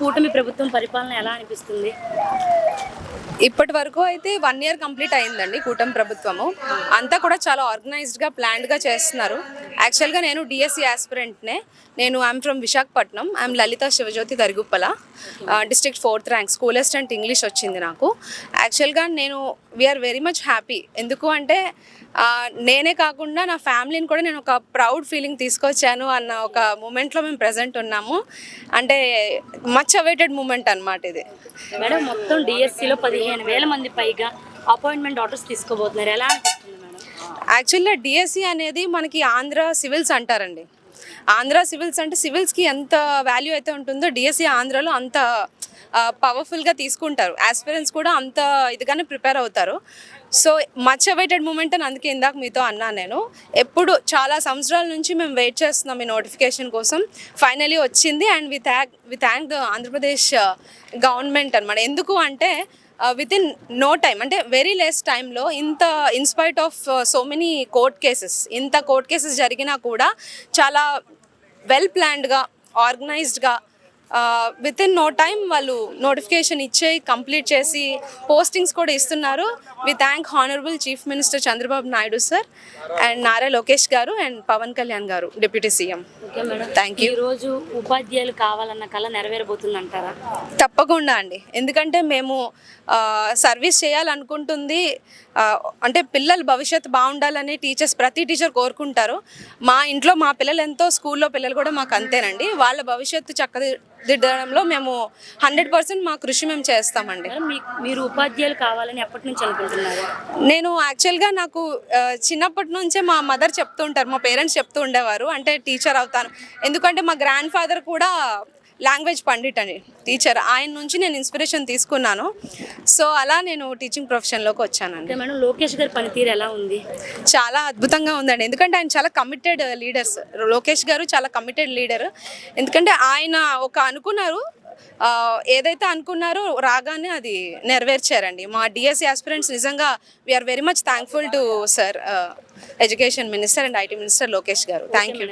కూటమి ప్రభుత్వం పరిపాలన ఎలా అనిపిస్తుంది? ఇప్పటి వరకు అయితే వన్ ఇయర్ కంప్లీట్ అయిందండి కూటమి ప్రభుత్వము. అంతా కూడా చాలా ఆర్గనైజ్డ్గా ప్లాన్డ్గా చేస్తున్నారు. యాక్చువల్గా నేను డిఎస్సి ఆస్పిరెంట్నే నేను I'm from Visakhapatnam I'm Lalitha Sivajyothi Dariguppala district fourth rank school assistant English వచ్చింది నాకు. యాక్చువల్గా నేను వీఆర్ వెరీ మచ్ హ్యాపీ ఎందుకు అంటే నేనే కాకుండా నా ఫ్యామిలీని కూడా నేను ఒక ప్రౌడ్ ఫీలింగ్ తీసుకొచ్చాను అన్న ఒక మూమెంట్లో మేము ప్రజెంట్ ఉన్నాము. అంటే మచ్ అవైటెడ్ మూమెంట్ అనమాట ఇది. మేడం మొత్తం డిఎస్సిలో పదిహేను వేల మంది పైగా అపాయింట్మెంట్ ఆర్డర్స్ తీసుకోబోతున్నారు. ఎలా అనిపిస్తుంది మేడం? యాక్చువల్గా డిఎస్సి అనేది మనకి ఆంధ్ర సివిల్స్ అంటారండి. ఆంధ్ర సివిల్స్ అంటే సివిల్స్కి ఎంత వాల్యూ అయితే ఉంటుందో డిఎస్సి ఆంధ్రాలో అంత పవర్ఫుల్గా తీసుకుంటారు. ఆస్పిరెంట్స్ కూడా అంత ఇదిగానే ప్రిపేర్ అవుతారు. సో మచ్ అవైటెడ్ మూమెంట్ అని అందుకే ఇందాక మీతో అన్నాను నేను. ఎప్పుడు చాలా సంవత్సరాల నుంచి మేము వెయిట్ చేస్తున్నాం ఈ నోటిఫికేషన్ కోసం. ఫైనలీ వచ్చింది and we thank we thank the Andhra Pradesh government అనమాట ఎందుకు అంటే విత్ ఇన్ నో టైం అంటే వెరీ లెస్ టైంలో ఇంత in spite of so many court cases ఇంత కోర్ట్ కేసెస్ జరిగినా కూడా చాలా వెల్ ప్లాన్డ్గా ఆర్గనైజ్డ్గా విత్ ఇన్ నో టైం వాళ్ళు నోటిఫికేషన్ ఇచ్చే కంప్లీట్ చేసి పోస్టింగ్స్ కూడా ఇస్తున్నారు. We thank honourable chief minister Chandrababu Naidu sir and Nara Lokesh garu and Pawan Kalyan గారు డిప్యూటీ సీఎం థ్యాంక్ యూ ఈ రోజు ఉపాధ్యాయులు కావాలన్న కళ నెరవేరబోతుంది అంటారా తప్పకుండా అండి. ఎందుకంటే మేము సర్వీస్ చేయాలనుకుంటుంది. అంటే పిల్లల భవిష్యత్తు బాగుండాలని టీచర్స్ ప్రతి టీచర్ కోరుకుంటారు. మా ఇంట్లో మా పిల్లలు ఎంతో స్కూల్లో పిల్లలు కూడా మాకు అంతేనండి. వాళ్ళ భవిష్యత్తు చక్కదిద్దడంలో మేము హండ్రెడ్ పర్సెంట్ మా కృషి మేము చేస్తామండి. మీరు ఉపాధ్యాయులు కావాలని ఎప్పటి నుంచి అనుకుంటున్నారు? నేను యాక్చువల్గా నాకు చిన్నప్పటి నుంచే మా మదర్ చెప్తూ ఉంటారు మా పేరెంట్స్ చెప్తూ ఉండేవారు అంటే టీచర్ అవుతాను. ఎందుకంటే మా గ్రాండ్ ఫాదర్ కూడా లాంగ్వేజ్ పండిట్ అని టీచర్. ఆయన నుంచి నేను ఇన్స్పిరేషన్ తీసుకున్నాను. సో అలా నేను టీచింగ్ ప్రొఫెషన్లోకి వచ్చానండి. మేడం లోకేష్ గారి పనితీరు ఎలా ఉంది? చాలా అద్భుతంగా ఉందండి. ఎందుకంటే ఆయన చాలా కమిటెడ్ లీడర్స్ లోకేష్ గారు చాలా కమిటెడ్ లీడర్ ఎందుకంటే ఆయన ఒక అనుకున్నారు ఏదైతే అనుకున్నారో రాగానే అది నెరవేర్చారండి. మా డిఎస్సి ఆస్పిరెంట్స్ నిజంగా we are very much thankful to sir education minister and IT minister Lokesh garu. Thank you